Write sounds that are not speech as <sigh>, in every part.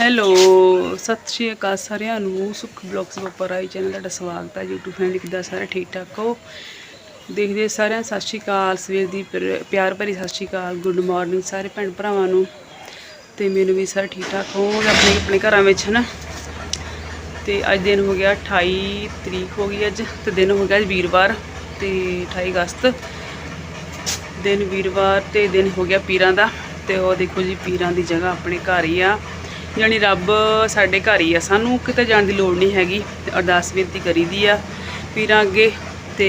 Hello, ਸਤਿ ਸ਼੍ਰੀ ਅਕਾਲ ਸਾਰਿਆਂ ਨੂੰ। ਸੁਖ ਬਲੌਗਸ ਉੱਪਰ ਆਈ ਚੈਨਲ ਤੁਹਾਡਾ ਸਵਾਗਤ ਹੈ। YouTube ਫੈਮਿਲੀ ਕਿੱਦਾਂ ਸਾਰੇ ਠੀਕ ਠਾਕ ਹੋ? ਦੇਖਦੇ ਸਾਰਿਆਂ ਸਤਿ ਸ਼੍ਰੀ ਅਕਾਲ। ਸਵੇਰ ਦੀ ਪਿਰ- ਪਿਆਰ ਭਰੀ ਸਤਿ ਸ਼੍ਰੀ ਅਕਾਲ। ਗੁੱਡ ਮਾਰਨਿੰਗ ਸਾਰੇ ਭੈਣ ਭਰਾਵਾਂ ਨੂੰ। ਤੇ ਮੈਨੂੰ ਵੀ ਸਾਰੇ ਠੀਕ ਠਾਕ ਹੋ ਆਪਣੇ ਆਪਣੇ ਘਰਾਂ ਵਿੱਚ, ਹਨਾ? ਤੇ ਅੱਜ ਦਿਨ ਹੋ ਗਿਆ 28 ਤਰੀਕ ਹੋ ਗਈ ਅੱਜ। ਤੇ ਦਿਨ ਹੋ ਗਿਆ ਵੀਰਵਾਰ ਤੇ 28 ਅਗਸਤ। ਦਿਨ ਵੀਰਵਾਰ ਤੇ ਦਿਨ ਹੋ ਗਿਆ ਪੀਰਾਂ ਦਾ। ਤੇ ਉਹ ਦੇਖੋ ਜੀ, ਪੀਰਾਂ ਦੀ ਜਗ੍ਹਾ ਆਪਣੇ ਘਰ ਹੀ ਆ। ਯਾਨੀ ਰੱਬ ਸਾਡੇ ਘਰ ਹੀ ਆ। ਸਾਨੂੰ ਕਿਤੇ ਜਾਣ ਦੀ ਲੋੜ ਨਹੀਂ ਹੈਗੀ। ਤੇ ਅਰਦਾਸ ਬੇਨਤੀ ਕਰੀਦੀ ਆ ਪੀਰਾਂ ਅੱਗੇ ਤੇ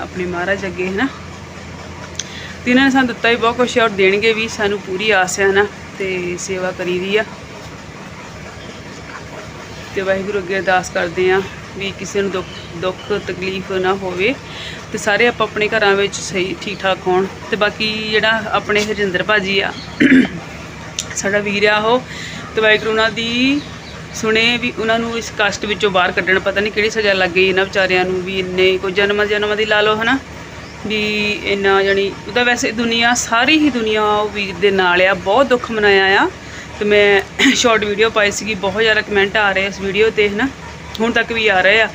ਆਪਣੇ ਮਹਾਰਾਜ ਅੱਗੇ ਹੈ ਨਾ ਤੇ ਇਹਨਾਂ ਨੇ ਸਾਨੂੰ ਦਿੱਤਾ ਵੀ ਬਹੁਤ ਕੁਛ ਔਰ ਦੇਣਗੇ ਵੀ। ਸਾਨੂੰ ਪੂਰੀ ਆਸ ਹੈ ਨਾ ਤੇ ਸੇਵਾ ਕਰੀਦੀ ਆ। ਤੇ ਵਾਹਿਗੁਰੂ ਅੱਗੇ ਅਰਦਾਸ ਕਰਦੇ ਆ ਵੀ ਕਿਸੇ ਨੂੰ ਦੁੱਖ ਦੁੱਖ, ਤਕਲੀਫ ਨਾ ਹੋਵੇ ਤੇ ਸਾਰੇ ਆਪਾਂ ਆਪਣੇ ਘਰਾਂ ਵਿੱਚ ਸਹੀ ਠੀਕ ਠਾਕ ਹੋਣ। ਤੇ ਬਾਕੀ ਜਿਹੜਾ ਆਪਣੇ ਹਰਜਿੰਦਰ ਭਾਜੀ ਆ, ਸਾਡਾ ਵੀਰ ਆ ਉਹ ਤੇ ਵਾਹਿਗੁਰੂ ਉਹਨਾਂ ਦੀ ਸੁਣੇ ਵੀ ਉਹਨਾਂ ਨੂੰ ਇਸ ਕਸ਼ਟ ਵਿੱਚੋਂ ਬਾਹਰ ਕੱਢਣ, ਪਤਾ ਨਹੀਂ ਕਿਹੜੀ ਸਜ਼ਾ ਲੱਗ ਗਈ ਇਹਨਾਂ ਵਿਚਾਰਿਆਂ ਨੂੰ ਵੀ ਇੰਨੇ ਕੋਈ ਜਨਮ ਜਨਮ ਦੀ ਲਾ ਲਓ, ਹਨਾ? ਵੀ ਇੰਨਾ ਜਾਣੀ ਉਹਦਾ ਵੈਸੇ ਦੁਨੀਆ, ਸਾਰੀ ਹੀ ਦੁਨੀਆ ਉਹ ਵੀਰ ਦੇ ਨਾਲ ਆ, ਬਹੁਤ ਦੁੱਖ ਮਨਾਇਆ ਆ। ਤੇ ਮੈਂ <coughs> ਸ਼ਾਰਟ ਵੀਡੀਓ ਪਾਈ ਸੀਗੀ, ਬਹੁਤ ਜ਼ਿਆਦਾ ਕਮੈਂਟ ਆ ਰਹੇ ਇਸ ਵੀਡੀਓ ਤੇ, ਹਨਾ? ਹੁਣ ਤੱਕ ਵੀ ਆ ਰਹੇ ਆ।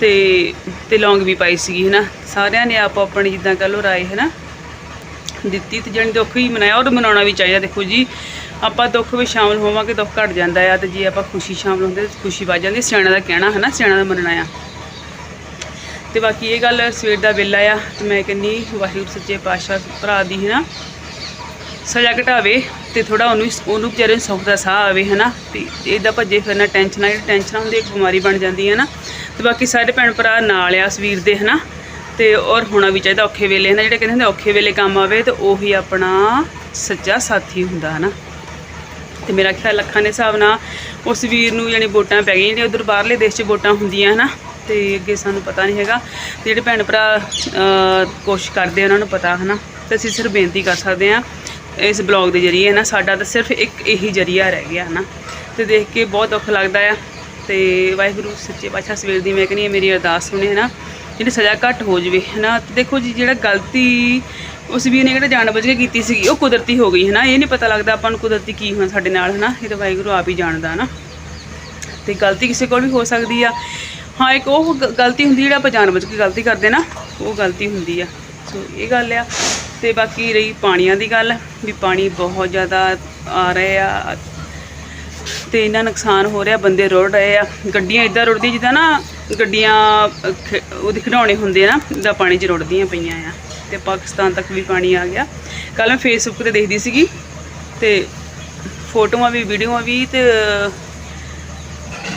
ਤੇ ਤੇ ਲੌਂਗ ਵੀ ਪਾਈ ਸੀਗੀ, ਹਨਾ? ਸਾਰਿਆਂ ਨੇ ਆਪੋ ਆਪਣੀ ਜਿੱਦਾਂ ਕਹ ਲੋ ਰਾਏ, ਹਨਾ? ਦਿੱਤੀ ਤੇ ਜਾਣੀ ਦੁੱਖ ਹੀ ਮਨਾਇਆ, ਔਰ ਮਨਾਉਣਾ ਵੀ ਚਾਹੀਦਾ, ਦੇਖੋ ਜੀ। ਆਪਾਂ ਦੁੱਖ ਵਿੱਚ ਸ਼ਾਮਲ ਹੋਵਾਂਗੇ, ਦੁੱਖ ਘਟ ਜਾਂਦਾ ਆ ਤੇ ਜੇ ਆਪਾਂ ਖੁਸ਼ੀ ਸ਼ਾਮਲ ਹੁੰਦੇ ਤਾਂ ਖੁਸ਼ੀ ਵੱਜ ਜਾਂਦੀ ਸਿਆਣਾ ਦਾ ਕਹਿਣਾ ਹੈ ਨਾ ਸਿਆਣਾ ਦਾ ਮੰਨਣਾ ਆ। ਤੇ ਬਾਕੀ ਇਹ ਗੱਲ ਸਵੇਰ ਦਾ ਵੇਲਾ ਆ ਤੇ ਮੈਂ ਕਹਿੰਨੀ ਵਾਹਿਗੁਰੂ ਸੱਚੇ ਪਾਤਸ਼ਾਹ ਭਰਾ ਦੀ ਹੈ ਨਾ, ਸਜ਼ਾ ਘਟਾਵੇ ਤੇ ਥੋੜਾ ਉਹਨੂੰ ਉਹਨੂੰ ਵਿਚਾਰੇ ਨੂੰ ਸੁੱਖ ਦਾ ਸਾਹ ਆਵੇ ਹਨਾ ਤੇ ਇਹਦਾ ਭੱਜੇ ਫਿਰਨਾ ਟੈਨਸ਼ਨ ਆ ਜਿਹੜੀ ਟੈਨਸ਼ਨ ਹੁੰਦੀ ਇੱਕ ਬਿਮਾਰੀ ਬਣ ਜਾਂਦੀ ਹੈ ਨਾ। ਤੇ ਬਾਕੀ ਸਾਰੇ ਭੈਣ ਭਰਾ ਨਾਲ ਆ ਸਵੀਰ ਦੇ ਹਨਾ ਤੇ ਔਰ ਹੋਣਾ ਵੀ ਚਾਹੀਦਾ ਔਖੇ ਵੇਲੇ ਹਨਾ ਜਿਹੜੇ ਕਹਿੰਦੇ ਹੁੰਦੇ ਔਖੇ ਵੇਲੇ ਕੰਮ ਆਵੇ ਤੇ ਉਹੀ ਆਪਣਾ ਸੱਚਾ ਸਾਥੀ ਹੁੰਦਾ ਹਨਾ ਤੇ ਮੇਰਾ ਖਿਆਲ ਲੱਖਾਂ ਦੇ ਹਿਸਾਬ ਨਾਲ ਉਸ ਵੀਰ ਨੂੰ ਯਾਨੀ ਵੋਟਾਂ ਪੈ ਗਈਆਂ ਜਿਹੜੀਆਂ ਉਧਰ ਬਾਹਰਲੇ ਦੇਸ਼ 'ਚ ਵੋਟਾਂ ਹੁੰਦੀਆਂ ਹਨਾ ਤੇ ਅੱਗੇ ਸਾਨੂੰ ਪਤਾ ਨਹੀਂ ਹੈਗਾ। ਤੇ ਜਿਹੜੇ ਭੈਣ ਭਰਾ ਅਹ, ਕੋਸ਼ਿਸ਼ ਕਰਦੇ ਆ ਉਹਨਾਂ ਨੂੰ ਪਤਾ ਹਨਾ ਤੇ ਅਸੀਂ ਸਿਰਫ ਬੇਨਤੀ ਕਰ ਸਕਦੇ ਆ ਇਸ ਬਲੌਗ ਦੇ ਜਰੀਏ ਨਾ ਸਾਡਾ ਤਾਂ ਸਿਰਫ ਇੱਕ ਇਹੀ ਜਰੀਆ ਰਹਿ ਗਿਆ ਹਨਾ। ਤੇ ਦੇਖ ਕੇ ਬਹੁਤ ਦੁੱਖ ਲੱਗਦਾ ਆ ਤੇ ਵਾਹਿਗੁਰੂ ਸੱਚੇ ਪਾਤਸ਼ਾਹ ਸਵੇਰ ਦੀ ਮੈਂ ਕਹਿੰਦੀ ਹਾਂ ਮੇਰੀ ਅਰਦਾਸ ਸੁਣੇ ਹਨਾ ਜਿਹੜੀ ਸਜ਼ਾ ਘੱਟ ਹੋ ਜਵੇ ਹਨਾ। ਤੇ ਦੇਖੋ ਜੀ ਜਿਹੜਾ ਗਲਤੀ ਉਸ ਵੀਰ ਨੇ ਕਿਹੜਾ ਜਾਣਬੁੱਝ ਕੇ ਕੀਤੀ ਸੀਗੀ ਉਹ ਕੁਦਰਤੀ ਹੋ ਗਈ ਹੈ ਨਾ ਇਹ ਨਹੀਂ ਪਤਾ ਲੱਗਦਾ ਆਪਾਂ ਨੂੰ ਕੁਦਰਤੀ ਕੀ ਹੋਣਾ ਸਾਡੇ ਨਾਲ ਹੈ ਨਾ ਇਹ ਤਾਂ ਵਾਹਿਗੁਰੂ ਆਪ ਹੀ ਜਾਣਦਾ ਨਾ ਤੇ ਗਲਤੀ ਕਿਸੇ ਕੋਲ ਵੀ ਹੋ ਸਕਦੀ ਆ। ਹਾਂ ਇੱਕ ਉਹ ਗ- ਗਲਤੀ ਹੁੰਦੀ ਜਿਹੜਾ ਆਪਾਂ ਜਾਣਬੁੱਝ ਕੇ ਗਲਤੀ ਕਰਦੇ ਨਾ ਉਹ ਗਲਤੀ ਹੁੰਦੀ ਆ। ਸੋ ਇਹ ਗੱਲ ਆ। ਤੇ ਬਾਕੀ ਰਹੀ ਪਾਣੀਆਂ ਦੀ ਗੱਲ ਵੀ ਪਾਣੀ ਬਹੁਤ ਜ਼ਿਆਦਾ ਆ ਰਹੇ ਆ। ਤੇ ਇਹਨਾਂ ਨੁਕਸਾਨ ਹੋ ਰਿਹਾ ਬੰਦੇ ਰੁੜ ਰਹੇ ਆ। ਗੱਡੀਆਂ ਇਦਾਂ ਰੁੜਦੀਆਂ ਜਿੱਦਾਂ ਨਾ ਗੱਡੀਆਂ ਅਹ, ਉਹਦੇ ਖਿਡੌਣੇ ਹੁੰਦੇ ਆ ਨਾ ਇਦਾਂ ਪਾਣੀ 'ਚ ਰੁੜਦੀਆਂ ਪਈਆਂ ਆ। ਤੇ ਪਾਕਿਸਤਾਨ ਤੱਕ ਵੀ ਪਾਣੀ ਆ ਗਿਆ। ਕੱਲ ਮੈਂ ਫੇਸਬੁੱਕ ਤੇ ਦੇਖਦੀ ਸੀਗੀ ਤੇ ਫੋਟੋਆਂ ਵੀ ਵੀਡੀਓਆਂ ਵੀ ਤੇ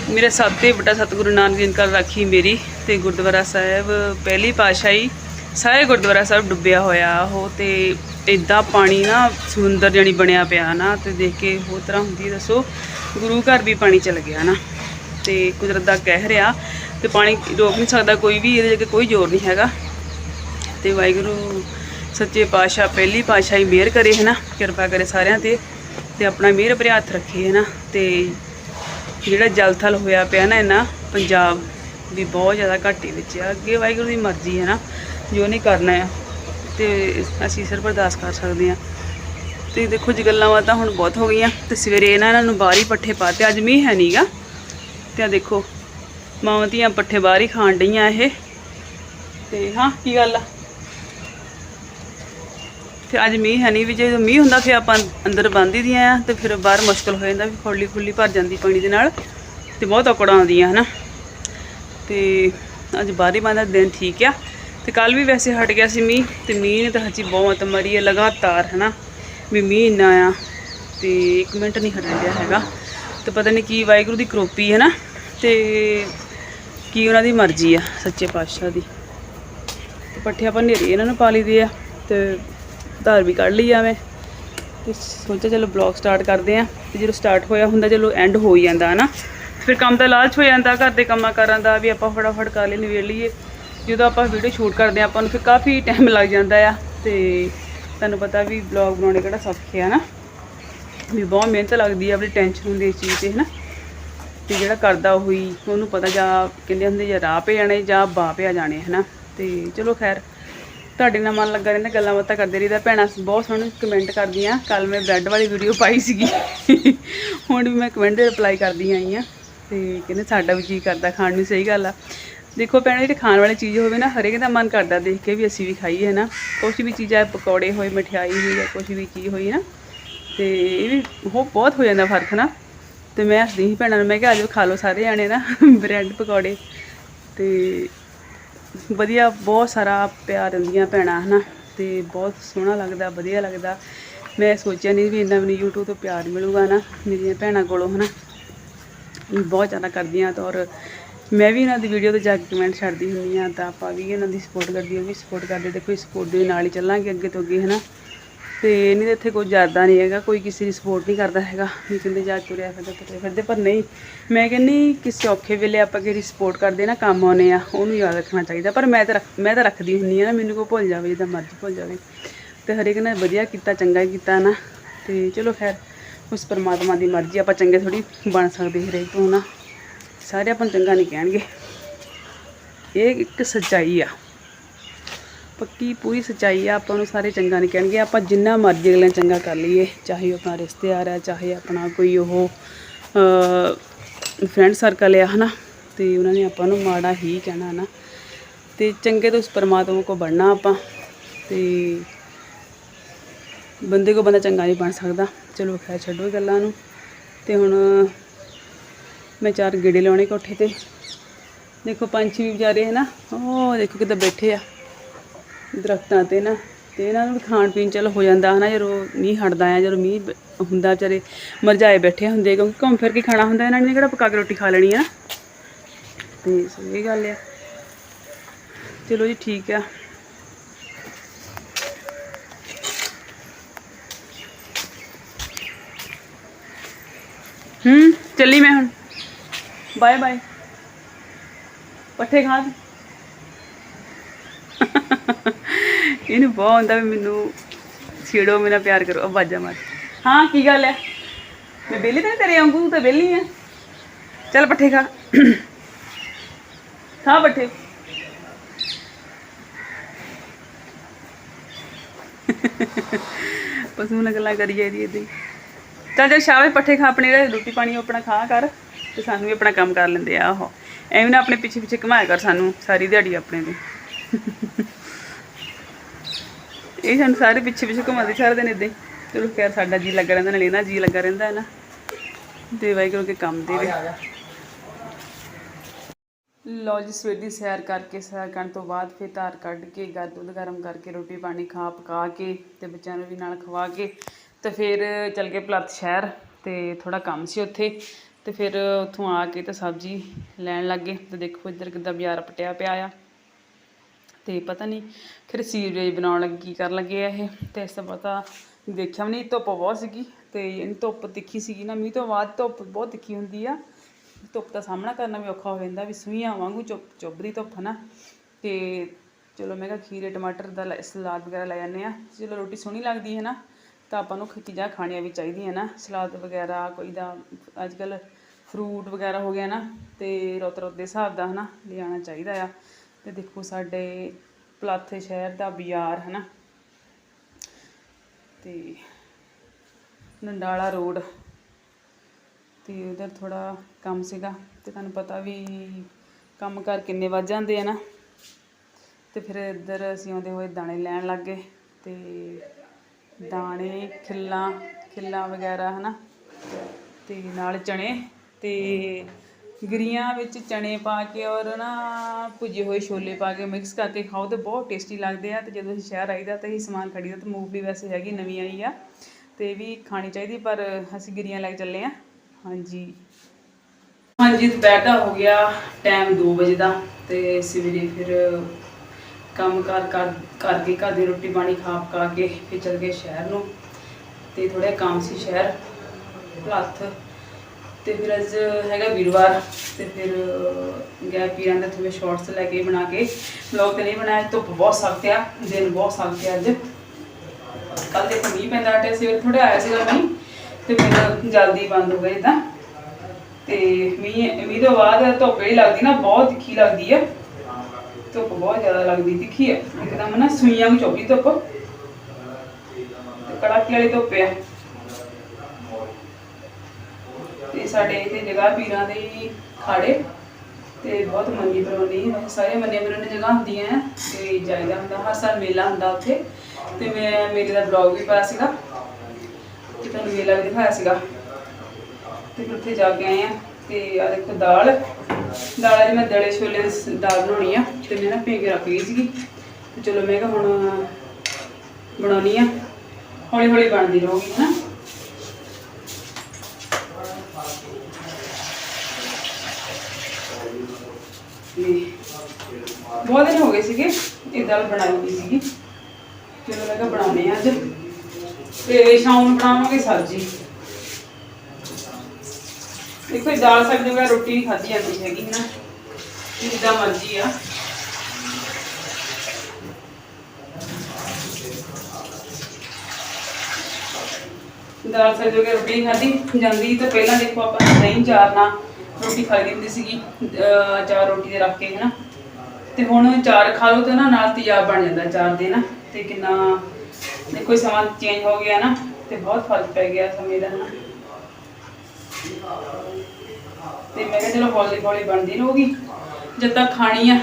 ਮੇਰਾ ਸਾਤੇ ਬਟਾ ਸਤਿਗੁਰੂ ਨਾਨਕ ਜੀ ਕਰ ਰਾਖੀ ਮੇਰੀ ਤੇ ਗੁਰਦੁਆਰਾ ਸਾਹਿਬ ਪਹਿਲੀ ਪਾਤਸ਼ਾਹੀ ਸਾਰੇ ਗੁਰਦੁਆਰਾ ਸਾਹਿਬ ਡੁੱਬਿਆ ਹੋਇਆ ਉਹ ਤੇ ਇਦਾਂ ਪਾਣੀ ਨਾ ਸਮੁੰਦਰ ਜਾਨੀ ਬਣਿਆ ਪਿਆ ਨਾ ਤੇ ਦੇਖ ਕੇ ਹੋਰ ਤਰ੍ਹਾਂ ਹੁੰਦੀ ਹੈ, ਦੱਸੋ ਗੁਰੂ ਘਰ ਵੀ ਪਾਣੀ ਚਲ ਗਿਆ ਨਾ ਤੇ ਕੁਦਰਤ ਦਾ ਕਹਿ ਰਿਹਾ ਤੇ ਪਾਣੀ ਰੋਕ ਨਹੀਂ ਸਕਦਾ ਕੋਈ ਵੀ ਇਹਦੇ ਅੱਗੇ ਕੋਈ ਜ਼ੋਰ ਨਹੀਂ ਹੈਗਾ। ਤੇ ਵਾਹਿਗੁਰੂ, ਸੱਚੇ ਪਾਤਸ਼ਾਹ, ਪਹਿਲੀ ਪਾਤਸ਼ਾਹੀ ਮਿਹਰ ਕਰੇ ਹੈ ਨਾ ਕਿਰਪਾ ਕਰੇ ਸਾਰਿਆਂ ਤੇ ਤੇ ਆਪਣਾ ਮਿਹਰ ਭਰਿਆ ਹੱਥ ਰੱਖੇ ਹੈ ਨਾ ਤੇ ਜਿਹੜਾ ਜਲ ਥਲ ਹੋਇਆ ਪਿਆ ਨਾ ਇਹਨਾਂ, ਪੰਜਾਬ ਵੀ ਬਹੁਤ ਜ਼ਿਆਦਾ ਘਾਟੇ ਵਿੱਚ ਆ। ਅੱਗੇ ਵਾਹਿਗੁਰੂ ਦੀ ਮਰਜ਼ੀ ਹੈ ਨਾ ਜੋ ਨਹੀਂ ਕਰਨਾ ਆ। ਤੇ ਅਸੀਂ ਸਿਰਫ ਅਰਦਾਸ ਕਰ ਸਕਦੇ ਆ ਤੇ ਦੇਖੋ ਜੀ, ਗੱਲਾਂ ਬਾਤਾਂ ਹੁਣ ਬਹੁਤ ਹੋ ਗਈਆਂ। ਤੇ ਸਵੇਰੇ ਇਹਨਾਂ ਇਹਨਾਂ ਨੂੰ ਬਾਹਰ ਹੀ ਪੱਠੇ ਪਾਤੇ ਅੱਜ ਮੀਂਹ ਹੈ ਨਹੀਂਗਾ ਤੇ ਆ ਦੇਖੋ, ਮਾਵਾਂ ਧੀਆਂ ਪੱਠੇ ਬਾਹਰ ਹੀ ਖਾਣ ਡਈਆਂ ਇਹ। ਤੇ ਹਾਂ, ਕੀ ਗੱਲ ਆ? ਫਿਰ ਅੱਜ ਮੀਂਹ ਹੈ ਨਹੀਂ ਵੀ ਜੇ ਮੀਂਹ ਹੁੰਦਾ ਫਿਰ ਆਪਾਂ ਅੰਦਰ ਬੰਦ ਹੀ ਦੀਆਂ ਆ ਤੇ ਫਿਰ ਬਾਹਰ ਮੁਸ਼ਕਲ ਹੋ ਜਾਂਦਾ ਵੀ ਖੋਲੀ ਖੁੱਲੀ ਭਰ ਜਾਂਦੀ ਪਾਣੀ ਦੇ ਨਾਲ ਤੇ ਬਹੁਤ ਔਕੜਾਂ ਆਉਂਦੀਆਂ, ਹਨਾ? ਤੇ ਅੱਜ ਬਾਹਰੀ ਹੀ ਦਾ ਦਿਨ ਠੀਕ ਆ। ਤੇ ਕੱਲ ਵੀ ਵੈਸੇ ਹਟ ਗਿਆ ਸੀ ਮੀਂਹ ਤੇ ਮੀਂਹ ਨੇ ਤਾਂ ਹਜੀ ਬਹੁਤ ਮਰੀ ਹੈ ਲਗਾਤਾਰ, ਹਨਾ? ਵੀ ਮੀਂਹ ਇੰਨਾ ਆ ਤੇ 1 ਮਿੰਟ ਨਹੀਂ ਹਟ ਰਿਹਾ ਹੈਗਾ। ਤੇ ਪਤਾ ਨਹੀਂ ਕੀ ਵਾਹਿਗੁਰੂ ਦੀ ਕਰੋਪੀ ਹੈ ਨਾ ਤੇ ਕੀ ਉਹਨਾਂ ਦੀ ਮਰਜ਼ੀ ਆ, ਸੱਚੇ ਪਾਤਸ਼ਾਹ ਦੀ। ਤੇ ਪੱਠੇ ਆਪਾਂ ਨੇਰੇ ਇਹਨਾਂ ਨੂੰ ਪਾ ਲਈਦੇ ਆ ਤੇ ਧਾਰ ਵੀ ਕੱਢ ਲਈ ਆ ਮੈਂ ਤੇ ਸੋਚਿਆ ਚਲੋ ਬਲੌਗ ਸਟਾਰਟ ਕਰਦੇ ਆ ਤੇ ਜਦੋਂ ਸਟਾਰਟ ਹੋਇਆ ਹੁੰਦਾ, ਚਲੋ ਐਂਡ ਹੋ ਹੀ ਜਾਂਦਾ, ਹਨਾ। ਫਿਰ ਕੰਮ ਦਾ ਲਾਲਚ ਹੋ ਜਾਂਦਾ, ਘਰ ਦੇ ਕੰਮਾਂ ਕਾਰਾਂ ਦਾ ਵੀ ਆਪਾਂ ਫਟਾਫਟ ਕਰ ਲਈ, ਨਿਬੇੜ ਲਈਏ। ਜਦੋਂ ਆਪਾਂ ਵੀਡੀਓ ਸ਼ੂਟ ਕਰਦੇ ਆ ਆਪਾਂ ਨੂੰ ਫਿਰ ਕਾਫੀ ਟਾਈਮ ਲੱਗ ਜਾਂਦਾ ਆ। ਤੇ ਤੁਹਾਨੂੰ ਪਤਾ ਵੀ ਬਲੌਗ ਬਣਾਉਣੇ ਕਿਹੜਾ ਸੌਖੇ ਆ ਨਾ ਵੀ ਬਹੁਤ ਮਿਹਨਤ ਲੱਗਦੀ ਆ ਆਪਣੀ ਟੈਨਸ਼ਨ ਹੁੰਦੀ ਇਸ ਚੀਜ਼ ਤੇ, ਹਨਾ। ਤੇ ਜਿਹੜਾ ਕਰਦਾ ਉਹੀ, ਉਹਨੂੰ ਪਤਾ ਜਾਂ ਕਹਿੰਦੇ ਹੁੰਦੇ ਜਾਂ ਰਾਹ ਪੇ ਜਾਣੇ ਜਾਂ ਬਾਹ ਪਿਆ ਜਾਣੇ, ਹਨਾ। ਤੇ ਚਲੋ ਖੈਰ ਤੁਹਾਡੇ ਨਾਲ ਮਨ ਲੱਗਾ ਰਹਿੰਦਾ, ਗੱਲਾਂ ਬਾਤਾਂ ਕਰਦੇ ਰਹੀਦਾ। ਭੈਣਾਂ, ਬਹੁਤ ਸੋਹਣੇ ਕਮੈਂਟ ਕਰਦੀਆਂ। ਕੱਲ ਮੈਂ ਬ੍ਰੈਡ ਵਾਲੀ ਵੀਡੀਓ ਪਾਈ ਸੀਗੀ। ਹੁਣ ਵੀ ਮੈਂ ਕਮੈਂਟ ਦੇ ਰਿਪਲਾਈ ਕਰਦੀ ਆਈ ਆ। ਤੇ ਕਹਿੰਦੇ ਸਾਡਾ ਵੀ ਜੀ ਕਰਦਾ, ਖਾਣ ਨੂੰ ਸਹੀ ਗੱਲ ਆ। ਦੇਖੋ ਭੈਣਾਂ, ਜਿਹੜੀ ਖਾਣ ਵਾਲੀ ਚੀਜ਼ ਹੋਵੇ ਨਾ, ਹਰੇਕ ਦਾ ਮਨ ਕਰਦਾ ਦੇਖ ਕੇ ਵੀ ਅਸੀਂ ਵੀ ਖਾਈਏ ਨਾ। ਕੁਛ ਵੀ ਚੀਜ਼ ਆ ਪਕੌੜੇ ਹੋਏ, ਮਠਿਆਈ ਹੋਈ ਜਾਂ ਕੁਛ ਵੀ ਚੀਜ਼ ਹੋਈ ਨਾ। ਤੇ ਇਹ ਵੀ ਉਹ ਬਹੁਤ ਹੋ ਜਾਂਦਾ ਫ਼ਰਕ ਨਾ। ਤੇ ਮੈਂ ਹੱਸਦੀ ਸੀ ਭੈਣਾਂ ਨੂੰ, ਮੈਂ ਕਿਹਾ ਆਜੋ ਖਾ ਲਓ ਸਾਰੇ ਜਾਣੇ ਨਾ ਬ੍ਰੈਡ ਪਕੌੜੇ। ਤੇ ਵਧੀਆ, ਬਹੁਤ ਸਾਰਾ ਪਿਆਰ ਦਿੰਦੀਆਂ ਭੈਣਾਂ, ਹਨਾ? ਤੇ ਬਹੁਤ ਸੋਹਣਾ ਲੱਗਦਾ, ਵਧੀਆ ਲੱਗਦਾ। ਮੈਂ ਸੋਚਿਆ ਨਹੀਂ ਵੀ ਇੰਨਾ ਮੈਨੂੰ YouTube ਤੋਂ ਪਿਆਰ ਮਿਲੂਗਾ ਨਾ ਮੇਰੀਆਂ ਭੈਣਾਂ ਕੋਲੋਂ, ਹਨਾ? ਬਹੁਤ ਜ਼ਿਆਦਾ ਕਰਦੀਆਂ ਤਾਂ, ਔਰ ਮੈਂ ਵੀ ਇਹਨਾਂ ਦੀ ਵੀਡੀਓ ਤੇ ਜਾ ਕੇ ਕਮੈਂਟ ਛੱਡਦੀ ਹੁੰਦੀ ਆ ਤਾਂ ਆਪਾਂ ਵੀ ਇਹਨਾਂ ਦੀ ਸਪੋਰਟ ਕਰਦੀ ਉਹ ਵੀ ਸਪੋਰਟ ਕਰਦੇ, ਦੇਖੋ, ਇਸ ਸਪੋਰਟ ਦੇ ਨਾਲ ਹੀ ਚੱਲਾਂਗੇ ਅੱਗੇ ਤੋਂ ਅੱਗੇ, ਹਨਾ? ਤੇ ਨਹੀਂ ਤਾਂ ਇੱਥੇ ਕੋਈ ਜ਼ਿਆਦਾ ਨਹੀਂ ਹੈਗਾ, ਕੋਈ ਕਿਸੇ ਦੀ ਸਪੋਰਟ ਨਹੀਂ ਕਰਦਾ ਹੈਗਾ। ਵੀ ਕਹਿੰਦੇ ਜਾ ਤੁਰਿਆ ਫਿਰਦਾ, ਤੁਰਿਆ ਫਿਰਦੇ, ਪਰ ਨਹੀਂ, ਮੈਂ ਕਹਿੰਨੀ ਕਿਸੇ ਔਖੇ ਵੇਲੇ ਆਪਾਂ ਕਿਸੇ ਸਪੋਰਟ ਕਰਦੇ ਨਾ, ਕੰਮ ਆਉਨੇ ਆ, ਉਹਨੂੰ ਯਾਦ ਰੱਖਣਾ ਚਾਹੀਦਾ। ਪਰ ਮੈਂ ਤਾਂ ਰੱਖ- ਮੈਂ ਤਾਂ ਰੱਖਦੀ ਹੁੰਦੀ ਆ ਨਾ, ਮੈਨੂੰ ਕੋਈ ਭੁੱਲ ਜਾਵੇ, ਜਿੱਦਾਂ ਮਰਜ਼ੀ ਭੁੱਲ ਜਾਵੇ। ਤੇ ਹਰੇਕ ਨੇ ਵਧੀਆ ਕੀਤਾ, ਚੰਗਾ ਕੀਤਾ ਨਾ। ਤੇ ਚਲੋ ਖੈਰ, ਉਸ ਪਰਮਾਤਮਾ ਦੀ ਮਰਜ਼ੀ ਆਪਾਂ ਚੰਗੇ ਥੋੜੀ ਬਣ ਸਕਦੇ ਹਰੇਕ ਤੋਂ ਨਾ। ਸਾਰੇ ਆਪਾਂ ਨੂੰ ਚੰਗਾ ਨਹੀਂ ਕਹਿਣਗੇ। ਇਹ ਇੱਕ ਸੱਚਾਈ ਆ। ਪੱਕੀ ਪੂਰੀ ਸੱਚਾਈ ਆ, ਆਪਾਂ ਨੂੰ ਸਾਰੇ ਚੰਗਾ ਨਹੀਂ ਕਹਿਣਗੇ। ਆਪਾਂ ਜਿੰਨਾ ਮਰਜ਼ੀ ਅਗਲੇ ਨੂੰ ਚੰਗਾ ਕਰ ਲਈਏ, ਚਾਹੇ ਉਹ ਆਪਣਾ ਰਿਸ਼ਤੇਦਾਰ ਆ, ਚਾਹੇ ਆਪਣਾ ਕੋਈ ਉਹ ਫਰੈਂਡ ਸਰਕਲ ਆ, ਹਨਾ? ਤੇ ਉਹਨਾਂ ਨੇ ਆਪਾਂ ਨੂੰ ਮਾੜਾ ਹੀ ਕਹਿਣਾ ਨਾ ਤੇ ਚੰਗੇ ਤੋਂ ਉਸ ਪਰਮਾਤਮਾ ਕੋ ਬਣਨਾ ਆਪਾਂ, ਤੇ ਬੰਦੇ ਕੋ ਬੰਦਾ ਚੰਗਾ ਨਹੀਂ ਬਣ ਸਕਦਾ। ਚਲੋ, ਖੈਰ, ਛੱਡੋ ਗੱਲਾਂ ਨੂੰ। ਤੇ ਹੁਣ ਮੈਂ ਚਾਰ ਗੇੜੇ ਲਾਉਣੇ ਕੋਠੇ ਤੇ। ਦੇਖੋ ਪੰਛੀ ਵੀ ਵਿਚਾਰੇ ਹੈ ਨਾ ਉਹ ਦੇਖੋ ਕਿੱਦਾਂ ਬੈਠੇ ਆ। ਦਰਖਤਾਂ ਤੇ ਨਾ, ਤੇ ਇਹਨਾਂ ਨੂੰ ਖਾਣ ਪੀਣ ਚੱਲ ਹੋ ਜਾਂਦਾ ਹਨਾ, ਜਦੋਂ ਮੀਂਹ ਹਟਦਾ ਆ, ਜਦੋਂ ਮੀਂਹ ਹੁੰਦਾ ਵਿਚਾਰੇ ਮਰਜਾਏ ਬੈਠੇ ਹੁੰਦੇ, ਕਿਉਂਕਿ ਘੁੰਮ ਫਿਰ ਕੇ ਖਾਣਾ ਹੁੰਦਾ, ਇਹਨਾਂ ਨੇ ਕਿਹੜਾ ਪਕਾ ਕੇ ਰੋਟੀ ਖਾ ਲੈਣੀ ਆ। ਤੇ ਸੋ ਇਹ ਗੱਲ ਆ। ਚਲੋ ਜੀ, ਠੀਕ ਆ। ਹੂੰ, ਚੱਲੀ ਮੈਂ ਹੁਣ। Bye bye. ਪੱਠੇ ਖਾ। ਇਹਨੂੰ ਬਹੁਤ ਹੁੰਦਾ ਵੀ ਮੈਨੂੰ ਛੇੜੋ, ਮੇਰਾ ਪਿਆਰ ਕਰੋ। ਆਵਾਜ਼ਾਂ ਮਾਰ। ਹਾਂ, ਕੀ ਗੱਲ ਹੈ ਮੈਂ ਬੇਲੀ ਤਾਂ ਨੀ ਤੇਰੇ ਵਾਂਗੂ, ਤਾਂ ਬੇਲੀ ਆ ਚੱਲ ਪੱਠੇ ਖਾ। ਖਾ ਪੱਠੇ। ਪਸ਼ੂ ਨਾਲ ਗੱਲਾਂ ਕਰੀ ਜਾਈਦੀ ਏਦਾਂ ਚੱਲ ਚੱਲ ਸ਼ਾਬਾਸ਼ ਪੱਠੇ ਖਾ, ਆਪਣੇ ਜਿਹੜੇ ਰੋਟੀ ਪਾਣੀ ਆਪਣਾ ਖਾ ਕਰ ਤੇ ਸਾਨੂੰ ਵੀ ਆਪਣਾ ਕੰਮ ਕਰ ਲੈਂਦੇ ਆ ਆਹੋ ਐਵੇਂ ਨਾ ਆਪਣੇ ਪਿੱਛੇ ਪਿੱਛੇ ਘਮਾਇਆ ਕਰ ਸਾਨੂੰ, ਸਾਰੀ ਦਿਹਾੜੀ ਆਪਣੇ ਦੇ ਇਹ ਸਾਨੂੰ ਸਾਰੇ ਪਿੱਛੇ ਪਿੱਛੇ ਘੁਮਾਉਂਦੇ ਸਾਰਾ ਦਿਨ ਇਦਾਂ ਹੀ। ਚਲੋ ਖੈਰ, ਸਾਡਾ ਜੀ ਲੱਗਾ ਰਹਿੰਦਾ, ਨਾਲੇ ਨਾ ਜੀ ਲੱਗਾ ਰਹਿੰਦਾ, ਹੈ ਨਾ? ਤੇ ਵਾਹਿਗੁਰੂ ਕੇ ਕੰਮ ਦੇ ਵੀ ਲਓ ਜੀ, ਸਵੇਰ ਦੀ ਸੈਰ ਕਰਕੇ, ਸੈਰ ਕਰਨ ਤੋਂ ਬਾਅਦ ਫਿਰ ਧਾਰ ਕੱਢ ਕੇ ਗਰ ਦੁੱਧ ਗਰਮ ਕਰਕੇ, ਰੋਟੀ ਪਾਣੀ ਖਾ ਪਕਾ ਕੇ ਤੇ ਬੱਚਿਆਂ ਨੂੰ ਵੀ ਨਾਲ ਖਵਾ ਕੇ ਤੇ ਫਿਰ ਚੱਲ ਗਏ ਪਲੱਤ ਸ਼ਹਿਰ ਤੇ ਥੋੜਾ ਕੰਮ ਸੀ ਉੱਥੇ ਤੇ ਫਿਰ ਉੱਥੋਂ ਆ ਕੇ ਤੇ ਸਬਜ਼ੀ ਲੈਣ ਲੱਗੇ ਤੇ ਦੇਖੋ ਇੱਧਰ ਕਿੱਦਾਂ ਬਾਜ਼ਾਰ ਪਟਿਆ ਪਿਆ ਆ। ਤੇ ਪਤਾ ਨਹੀਂ ਫਿਰ ਸੀਵਰੇਜ ਬਣਾਉਣ ਲੱਗੀ, ਕੀ ਕਰਨ ਲੱਗੇ ਆ ਇਹ? ਤੇ ਇਸ ਤੋਂ ਪਤਾ ਦੇਖਿਆ ਵੀ ਨਹੀਂ, ਧੁੱਪ ਬਹੁਤ ਸੀਗੀ ਤੇ ਇਹਨੂੰ ਧੁੱਪ ਤਿੱਖੀ ਸੀਗੀ ਨਾ, ਮੀਂਹ ਤੋਂ ਬਾਅਦ ਧੁੱਪ ਬਹੁਤ ਤਿੱਖੀ ਹੁੰਦੀ ਆ। ਧੁੱਪ ਦਾ ਸਾਹਮਣਾ ਕਰਨਾ ਵੀ ਔਖਾ ਹੋ ਜਾਂਦਾ ਵੀ ਸੂਈਆਂ ਵਾਂਗੂ ਚੁੱਪ, ਚੁੱਭਦੀ ਧੁੱਪ ਨਾ ਤੇ ਚਲੋ ਮੈਂ ਕਿਹਾ ਖੀਰੇ, ਟਮਾਟਰ ਦਾ ਲੈ- ਸਲਾਦ ਵਗੈਰਾ ਲੈ ਜਾਂਦੇ ਆ। ਚਲੋ ਰੋਟੀ ਸੋਹਣੀ ਲੱਗਦੀ ਹੈ ਨਾ, ਤਾਂ ਆਪਾਂ ਨੂੰ ਚੀਜ਼ਾਂ ਖਾਣੀਆਂ ਵੀ ਚਾਹੀਦੀਆਂ ਨਾ। ਸਲਾਦ ਵਗੈਰਾ, ਕੋਈ ਦਾ ਅੱਜ ਕੱਲ ਫਰੂਟ ਵਗੈਰਾ ਹੋ ਗਿਆ ਨਾ, ਤੇ ਰੁੱਤ ਰੋਤ ਦੇ ਹਿਸਾਬ ਦਾ, ਹਨਾ, ਲਿਆਉਣਾ ਚਾਹੀਦਾ ਆ। ਤੇ ਦੇਖੋ ਸਾਡੇ ਪਲਾਥੇ ਸ਼ਹਿਰ ਦਾ ਬਾਜ਼ਾਰ ਨਾ ਤੇ ਨੰਡਾਲਾ ਰੋਡ, ਤੇ ਉਧਰ ਥੋੜਾ ਕੰਮ ਸੀਗਾ ਤੇ ਤੁਹਾਨੂੰ ਪਤਾ ਵੀ ਕੰਮ ਕਰ ਕਿੰਨੇ ਵੱਜ ਜਾਂਦੇ ਆ ਨਾ? ਤੇ ਫਿਰ ਇੱਧਰ ਅਸੀਂ ਆਉਂਦੇ ਹੋਏ ਦਾਣੇ ਲੈਣ ਲੱਗ ਗਏ ਤੇ ਦਾਣੇ, ਖਿੱਲਾਂ ਖਿੱਲਾਂ ਵਗੈਰਾ, ਹਨਾ? ਤੇ ਨਾਲ ਚਣੇ ਤੇ ਗਰੀਆਂ ਵਿੱਚ ਚਣੇ ਪਾ ਕੇ ਔਰ ਨਾ ਭੁੱਜੇ ਹੋਏ ਛੋਲੇ ਪਾ ਕੇ ਮਿਕਸ ਕਰਕੇ ਖਾਓ ਤੇ ਬਹੁਤ ਟੇਸਟੀ ਲੱਗਦੇ ਆ ਤੇ ਜਦੋਂ ਅਸੀਂ ਸ਼ਹਿਰ ਆਈਦਾ ਤਾਂ ਇਹ ਸਮਾਨ ਖੜੀਦਾ ਤੇ ਵੀ ਵੈਸੇ ਹੈਗੀ ਨਵੀਂ ਆਈ ਆ ਤੇ ਇਹ ਵੀ ਖਾਣੀ ਚਾਹੀਦੀ ਪਰ ਅਸੀਂ ਗਰੀਆਂ ਲੈ ਕੇ ਚੱਲੇ ਆ। ਹਾਂਜੀ। ਹਾਂਜੀ, ਦੁਪਹਿਰ ਦਾ ਹੋ ਗਿਆ ਟਾਈਮ 2 ਵਜੇ ਦਾ ਤੇ ਸਵੇਰੇ ਫਿਰ ਕੰਮ ਕਰ ਕਰਕੇ ਘਰ ਦੀ ਰੋਟੀ ਪਾਣੀ ਖਾ ਪਕਾ ਕੇ ਫਿਰ ਚੱਲ ਗਏ ਸ਼ਹਿਰ ਨੂੰ ਤੇ ਥੋੜਾ ਕੰਮ ਸੀ ਸ਼ਹਿਰ ਪਲੱਥ ਤੇ ਫਿਰ ਅੱਜ ਹੈਗਾ ਵੀਰਵਾਰ ਤੇ ਫਿਰ ਗਿਆ ਪੀਰਾਂ ਦਾ ਥੋੜੇ ਸ਼ਾਰਟਸ ਲੈ ਕੇ ਬਣਾ ਕੇ ਵਲੌਗ ਤੇ ਨਹੀਂ ਬਣਾਇਆ, ਧੁੱਪ ਬਹੁਤ ਸਖਤ ਆ, ਦਿਨ ਬਹੁਤ ਸਖਤ ਆ ਅੱਜ। ਕੱਲ ਦੇ ਮੀਂਹ ਪੈਂਦਾ, ਆਟੇ ਸਵੇਰ ਥੋੜੇ ਆਇਆ ਸੀਗਾ ਮੀਂਹ, ਤੇ ਫਿਰ ਜਲਦੀ ਬੰਦ ਹੋ ਗਏ ਤਾਂ ਤੇ ਮੀਂਹ ਮੀਂਹ ਤੋਂ ਬਾਅਦ ਧੁੱਪ ਜਿਹੜੀ ਲੱਗਦੀ ਨਾ, ਬਹੁਤ ਤਿੱਖੀ ਲੱਗਦੀ ਆ। ਧੁੱਪ ਬਹੁਤ ਜ਼ਿਆਦਾ ਲੱਗਦੀ, ਤਿੱਖੀ ਆ। ਇੱਕਦਮ ਨਾ ਸੂਈਆਂ ਨੂੰ ਚੋਬੀ ਧੁੱਪ। ਤੇ ਕੜਾਕੇ ਵਾਲੀ ਧੁੱਪ ਆ। ਤੇ ਸਾਡੇ ਇੱਥੇ ਜਗ੍ਹਾ ਪੀਰਾਂ ਦੇ ਖਾੜੇ ਤੇ ਬਹੁਤ ਮੰਨੀ ਪਰਵਨੀ ਸਾਰੇ ਮੰਨੇ ਪਰਵਨੀ ਜਗ੍ਹਾ ਹੁੰਦੀਆਂ ਆ ਤੇ ਜਾਇਦਾ ਹੁੰਦਾ, ਹਰ ਸਾਲ ਮੇਲਾ ਹੁੰਦਾ ਉੱਥੇ। ਤੇ ਮੈਂ ਮੇਲੇ ਦਾ ਬਲੌਗ ਵੀ ਪਾਇਆ ਸੀਗਾ ਤੇ ਤੁਹਾਨੂੰ ਮੇਲਾ ਵੀ ਦਿਖਾਇਆ ਸੀਗਾ। ਤੇ ਫਿਰ ਉੱਥੇ ਜਾ ਕੇ ਆਏ ਆ ਤੇ ਆ ਦੇਖੋ ਦਾਲ। ਦਾਲ ਅੱਜ ਮੈਂ ਦਲੇ ਛੋਲੇ ਦੀ ਦਾਲ ਬਣਾਉਣੀ ਆ ਤੇ ਮੈਂ ਨਾ ਭੇ ਕੇ ਰੱਖ ਗਈ ਸੀਗੀ। ਚਲੋ ਮੈਂ ਕਿਹਾ ਹੁਣ ਬਣਾਉਣੀ ਆ। ਹੌਲੀ ਹੌਲੀ ਬਣਦੀ ਰਹੂਗੀ, ਹਨਾ? ਤੇ ਬਹੁਤ ਦਿਨ ਹੋ ਗਏ ਸੀਗੇ, ਇਹ ਬਣਾਈ ਨਹੀਂ ਸੀਗੀ। ਚਲੋ ਮੈਂ ਕਿਹਾ ਬਣਾਉਣੇ ਆ ਅੱਜ। ਤੇ ਸ਼ਾਮ ਨੂੰ ਬਣਾਵਾਂਗੇ ਸਬਜ਼ੀ। ਦੇਖੋ ਇਹ ਦਾਲ ਸਬਜ਼ੀ ਵਗੈਰਾ ਰੋਟੀ ਨਹੀਂ ਖਾਧੀ ਜਾਂਦੀ ਹੈਗੀ ਨਾ। ਜਿੱਦਾਂ ਮਰਜ਼ੀ ਆ। ਦਾਲ ਸਬਜ਼ੀ ਵਗੈਰਾ ਰੋਟੀ ਨਹੀਂ ਖਾਧੀ। ਜਾਂਦੀ ਤਾਂ ਪਹਿਲਾਂ ਦੇਖੋ ਆਪਾਂ ਦਹੀਂ ਚਾਰਨਾ। ਰੋਟੀ ਖਾਈ ਦੀ ਹੁੰਦੀ ਸੀਗੀ, ਅਹ ਚਾਰ ਰੋਟੀ ਦੇ ਰੱਖ ਕੇ, ਹਨਾ। ਤੇ ਹੁਣ ਚਾਰ ਖਾ ਲਓ ਤੇ ਨਾ ਨਾਲ ਤੇਜ਼ਾਬ ਬਣ ਜਾਂਦਾ ਚਾਰ ਦੇ ਨਾ, ਤੇ ਕਿੰਨਾ, ਦੇਖੋ ਸਮਾਂ ਚੇਂਜ ਹੋ ਗਿਆ ਨਾ, ਤੇ ਬਹੁਤ ਫ਼ਰਕ ਪੈ ਗਿਆ ਸਮੇਂ ਦਾ ਨਾ ਤੇ ਮੈਂ ਕਿਹਾ ਚਲੋ ਹੌਲੀ ਹੌਲੀ ਬਣਦੀ ਰਹੂਗੀ, ਜਦ ਤੱਕ ਖਾਣੀ ਆ।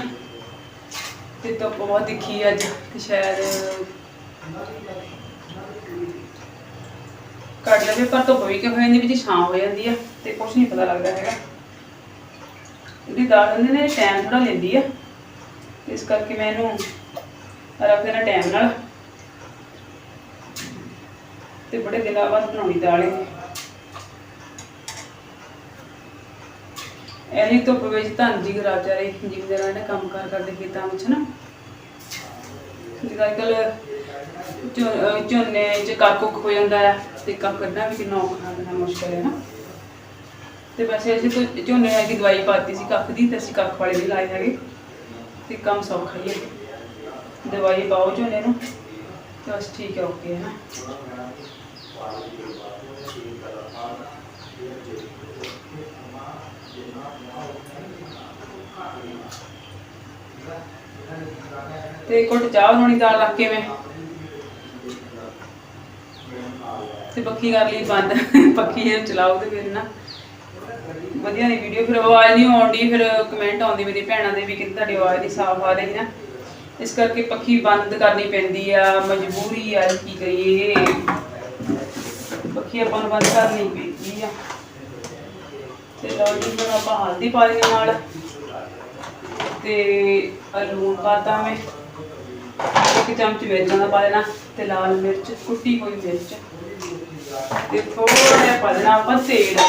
ਤੇ ਧੁੱਪ ਬਹੁਤ ਦਿਖੀ ਅੱਜ, ਤੇ ਸ਼ਾਇਦ ਕੱਢ ਲਵੇ ਪਰ ਧੁੱਪ ਵੀ ਕਿ ਹੋ ਜਾਂਦੀ ਵਿੱਚ ਛਾਂ ਹੋ ਜਾਂਦੀ ਆ, ਤੇ ਕੁਝ ਨਹੀਂ ਪਤਾ ਲੱਗਦਾ ਹੈਗਾ। ਇਹਦੀ ਦਾਲ ਹੁੰਦੀ ਨੇ ਟਾਈਮ ਥੋੜਾ ਲੈਂਦੀ ਆ। ਇਸ ਕਰਕੇ ਮੈਂ ਇਹਨੂੰ ਰੱਖ ਦੇਣਾ ਟਾਈਮ ਨਾਲ। ਤੇ ਬੜੇ ਦਿਨਾਂ ਬਾਅਦ ਬਣਾਉਣੀ ਦਾਲ ਇਹ। ਐਨੀ ਧੁੱਪ ਵਿੱਚ ਧੰਨ ਜੀ ਗਰਾ ਚਾਰੇ ਜ਼ਿਮੀਦਾਰਾਂ ਨੇ ਕੰਮ ਕਾਰ ਕਰਦੇ ਖੇਤਾਂ ਵਿੱਚ ਨਾ। ਜਿੱਦਾਂ ਕੱਲ ਝੋਨੇ ਚ ਕੱਕ ਹੋ ਜਾਂਦਾ ਹੈ ਤੇ ਕੱਕ ਕੱਢਣਾ ਵੀ ਕਿੰਨਾ ਔਖਾ ਹੁੰਦਾ ਮੁਸ਼ਕਲ ਹੈ ਨਾ। ਤੇ ਵੈਸੇ ਅਸੀਂ ਤਾਂ ਝੋਨੇ ਦੀ ਦਵਾਈ ਪਾਤੀ ਸੀ ਕੱਖ ਦੀ, ਤੇ ਅਸੀਂ ਕੱਖ ਵਾਲੇ ਵੀ ਲਾਏ ਹੈਗੇ। ਤੇ ਕੰਮ ਸੌਖਾ ਹੀ ਹੈ। ਦਵਾਈ ਪਾਓ ਝੋਨੇ ਨੂੰ, ਤੇ ਬਸ ਠੀਕ ਹੈ, ਓਕੇ ਹੈ ਨਾ। ਤੇ ਕੁੱਟ ਚਾਹ ਬਣਾਉਣੀ ਦਾਲ ਰੱਖ ਕੇ ਮੈਂ। ਤੇ ਪੱਖੀ ਕਰ ਲਈ ਬੰਦ, ਪੱਖੀ ਇਹ ਚਲਾਓ ਤੇ ਫਿਰ ਨਾ। ਵਧੀਆ ਨਹੀਂ ਵੀਡੀਓ ਫਿਰ ਆਵਾਜ਼ ਨਹੀਂ ਆਉਂਦੀ ਫਿਰ ਕਮੈਂਟ ਆਉਂਦੀ ਮੇਰੀ ਭੈਣਾਂ ਦੇ ਵੀ ਕਿ ਤੁਹਾਡੀ ਆਵਾਜ਼ ਨਹੀਂ ਸਾਫ਼ ਆ ਰਹੀ ਨਾ। ਇਸ ਕਰਕੇ ਪੱਖੀ ਬੰਦ ਕਰਨੀ ਪੈਂਦੀ ਆ, ਮਜਬੂਰੀ ਆ ਕੀ ਕਰੀਏ। ਪੱਖੀ ਆਪਾਂ ਨੂੰ ਬੰਦ ਕਰਨੀ ਪੈਂਦੀ ਆ। ਤੇ ਲਓ ਜੀ, ਹੁਣ ਆਪਾਂ ਹਲਦੀ ਪਾ ਲਈ ਨਾਲ। ਤੇ ਲੂਣ ਪਾਤਾ ਮੈਂ। ਇੱਕ ਚਮਚ ਮਿਰਚਾਂ ਦਾ ਪਾ ਦੇਣਾ ਤੇ ਲਾਲ ਮਿਰਚ, ਕੁੱਟੀ ਹੋਈ ਮਿਰਚ। ਤੇ ਥੋੜਾ ਜਿਹਾ ਪਾ ਦੇਣਾ ਆਪਾਂ ਤੇਲ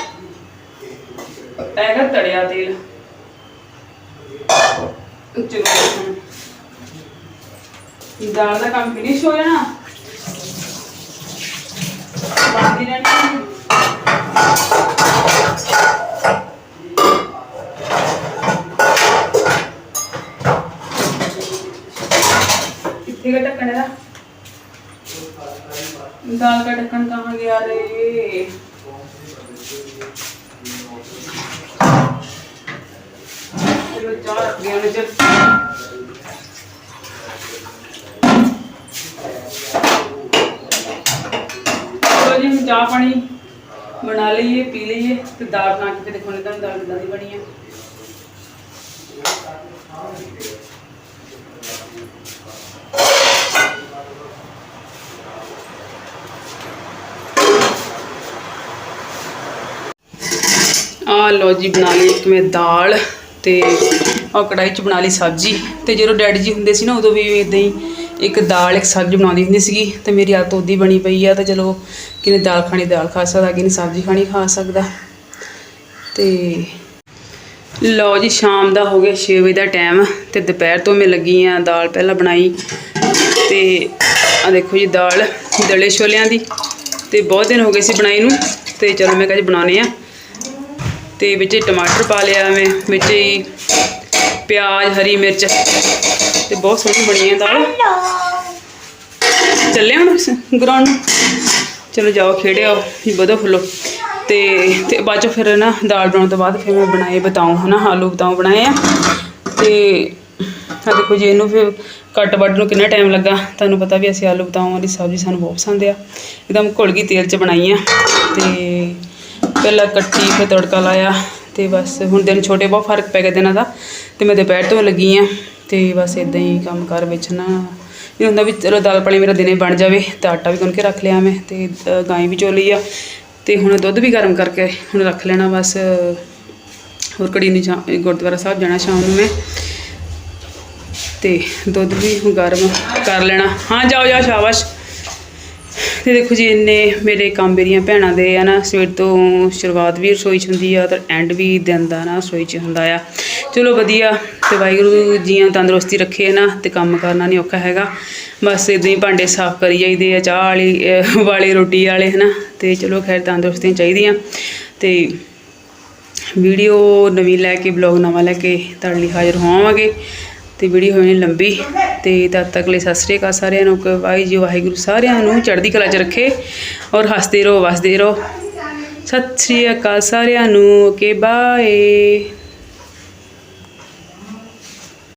ਇਹ ਤੜਿਆ ਤੇਲ। ਚਲੋ ਦਾਲ ਦਾ ਕੰਮ ਫਿਨਿਸ਼ ਹੋ ਜਾਣਾ। ਬਾਕੀ ਢੱਕਣ ਦਾਲ ਦਾ ਢੱਕਣ ਕਹਾਂ ਗਿਆ ਰੇ? ਚਲੋ ਜੀ ਚਾਹ ਪਾਣੀ ਬਣਾ ਲਈਏ, ਪੀ ਲਈਏ ਤੇ ਦਾਲ ਬਣਾ ਕੇ ਦੇਖੋ ਨੇ ਦਾਲ ਕਿਦਾਂ ਬਣੀ ਆ। ਆ ਲੋ ਜੀ, ਬਣਾ ਲਈ ਇੱਕ ਮੈਂ ਦਾਲ। ਤੇ ਆ ਕੜਾਈ ਚ ਬਣਾ ਲਈ ਸਬਜ਼ੀ ਤੇ ਜਦੋਂ ਡੈਡੀ ਜੀ ਹੁੰਦੇ ਸੀ ਨਾ, ਉਦੋਂ ਵੀ ਇਦਾਂ ਹੀ ਇੱਕ ਦਾਲ, ਇੱਕ ਸਬਜ਼ੀ ਬਣਾਉਂਦੀ ਹੁੰਦੀ ਸੀਗੀ ਤੇ ਮੇਰੀ ਆਦਤ ਉਦੀ ਬਣੀ ਪਈ ਆ ਤੇ ਚਲੋ ਕਿਨੇ ਦਾਲ ਖਾਣੀ, ਦਾਲ ਖਾ ਸਕਦਾ ਕਿਨੇ ਸਬਜ਼ੀ ਖਾਣੀ ਖਾ ਸਕਦਾ। ਤੇ ਲਓ ਜੀ, ਸ਼ਾਮ ਦਾ ਹੋ ਗਿਆ 6 ਵਜੇ ਦਾ ਟਾਈਮ ਤੇ ਦੁਪਹਿਰ ਤੋਂ ਮੈਂ ਲੱਗੀ ਆ ਦਾਲ ਪਹਿਲਾਂ ਬਣਾਈ ਤੇ ਆ ਦੇਖੋ ਜੀ ਦਾਲ, ਦਲੇ ਛੋਲਿਆਂ ਦੀ ਤੇ ਬਹੁਤ ਦਿਨ ਹੋ ਗਏ ਸੀ ਬਣਾਈ ਨੂੰ ਤੇ ਚਲੋ ਮੈਂ ਕਿਹਾ ਜੀ ਬਣਾਉਣੇ ਆ। ਤੇ ਵਿੱਚ ਟਮਾਟਰ ਪਾ ਲਿਆ ਮੈਂ ਵਿੱਚ ਹੀ ਪਿਆਜ਼ ਹਰੀ ਮਿਰਚ ਤੇ ਬਹੁਤ ਸੋਹਣੀ ਬਣੀ ਹੈ ਦਾਲ। ਚੱਲੇ ਹੁਣ ਗਰਾਉਂਡ ਨੂੰ? ਚਲੋ ਜਾਓ ਖੇਡਿਓ ਵਧੋ ਫੁੱਲੋ। ਤੇ ਤੇ ਬਾਅਦ ਚੋਂ ਫਿਰ ਨਾ ਦਾਲ ਬਣਾਉਣ ਤੋਂ ਬਾਅਦ ਫਿਰ ਮੈਂ ਬਣਾਏ ਬਤਾਉ ਹਨਾ ਆਲੂ ਬਤਾਉ ਬਣਾਏ ਆ। ਤੇ ਆ ਦੇਖੋ ਜੀ ਇਹਨੂੰ ਫਿਰ ਕੱਟ ਵੱਢ ਨੂੰ ਕਿੰਨਾ ਟਾਈਮ ਲੱਗਾ? ਤੁਹਾਨੂੰ ਪਤਾ ਵੀ ਅਸੀਂ ਆਲੂ ਬਤਾਉਂ ਵਾਲੀ ਸਬਜ਼ੀ ਸਾਨੂੰ ਬਹੁਤ ਪਸੰਦ ਆ। ਇੱਕਦਮ ਘੁਲ ਗਈ ਤੇਲ 'ਚ ਬਣਾਈ ਆ। ਤੇ ਪਹਿਲਾਂ ਕੱਟੀ ਫਿਰ ਤੜਕਾ ਲਾਇਆ ਤੇ ਬਸ ਹੁਣ ਦਿਨ ਛੋਟੇ ਬਹੁਤ ਫ਼ਰਕ ਪੈ ਗਿਆ ਦਿਨਾਂ ਦਾ ਤੇ ਮੈਂ ਦੁਪਹਿਰ ਤੋਂ ਲੱਗੀ ਆ ਤੇ ਬਸ ਇਦਾਂ ਹੀ ਕੰਮ ਕਾਰ ਵਿੱਚ ਨਾ ਇਹ ਹੁੰਦਾ ਵੀ ਚਲੋ ਦਾਲ ਪਾਣੀ ਮੇਰਾ ਦਿਨੇ ਬਣ ਜਾਵੇ ਤੇ ਆਟਾ ਵੀ ਗੁੰਨ ਕੇ ਰੱਖ ਲਿਆ ਮੈਂ ਤੇ ਅ, ਗਾਂ ਵੀ ਚੋਲੀ ਆ ਤੇ ਹੁਣ ਦੁੱਧ ਵੀ ਗਰਮ ਕਰਕੇ ਹੁਣ ਰੱਖ ਲੈਣਾ ਬਸ। ਹੋਰ ਕੜੀ ਨੂੰ ਗੁਰਦੁਆਰਾ ਸਾਹਿਬ ਜਾਣਾ ਸ਼ਾਮ ਨੂੰ ਮੈਂ। ਤੇ ਦੁੱਧ ਵੀ ਗਰਮ ਕਰ ਲੈਣਾ। ਹਾਂ ਜਾਓ ਜਾਓ ਸ਼ਾਬਾਸ਼। ਤੇ ਦੇਖੋ ਜੀ, ਇੰਨੇ ਮੇਰੇ ਕੰਮ ਮੇਰੀਆਂ ਭੈਣਾਂ ਦੇ ਆ ਨਾ, ਸਵੇਰ ਤੋਂ ਸ਼ੁਰੂਆਤ ਵੀ ਰਸੋਈ 'ਚ ਹੁੰਦੀ ਆ, ਤੇ ਐਂਡ ਵੀ ਦਿਨ ਦਾ ਨਾ ਰਸੋਈ 'ਚ ਹੁੰਦਾ ਆ। ਚਲੋ ਵਧੀਆ, ਤੇ ਵਾਹਿਗੁਰੂ ਜੀਆਂ ਤੰਦਰੁਸਤੀ ਰੱਖੇ ਨਾ, ਤੇ ਕੰਮ ਕਰਨਾ ਨਹੀਂ ਔਖਾ ਹੈਗਾ। ਬਸ ਇਦਾਂ ਹੀ ਭਾਂਡੇ ਸਾਫ਼ ਕਰੀ ਜਾਈਦੇ ਆ, ਚਾਹ ਵਾਲੀ ਵਾਲੇ, ਰੋਟੀ ਵਾਲੇ, ਹਨਾ। ਤੇ ਚਲੋ ਖੈਰ, ਤੰਦਰੁਸਤੀਆਂ ਚਾਹੀਦੀਆਂ। ਤੇ ਵੀਡੀਓ ਨਵੀਂ ਲੈ ਕੇ ਬਲੌਗ ਨਵਾਂ ਲੈ ਕੇ ਤੁਹਾਡੇ ਲਈ ਹਾਜ਼ਰ ਹੋਵਾਂਗੇ। ਤੇ ਵੀਡੀਓ ਹੋਣੀ ਲੰਬੀ ਤੇ ਤਦ ਤੱਕ ਲਈ ਸਤਿ ਸ੍ਰੀ ਅਕਾਲ ਸਾਰਿਆਂ ਨੂੰ, ਕਿ ਵਾਹਿ ਜੀ ਵਾਹਿਗੁਰੂ ਸਾਰਿਆਂ ਨੂੰ ਚੜ੍ਹਦੀ ਕਲਾ 'ਚ ਰੱਖੇ ਔਰ ਹੱਸਦੇ ਰਹੋ, ਵਸਦੇ ਰਹੋ। ਸਤਿ ਸ੍ਰੀ ਅਕਾਲ ਸਾਰਿਆਂ ਨੂੰ, ਓਕੇ, ਬਾਏ।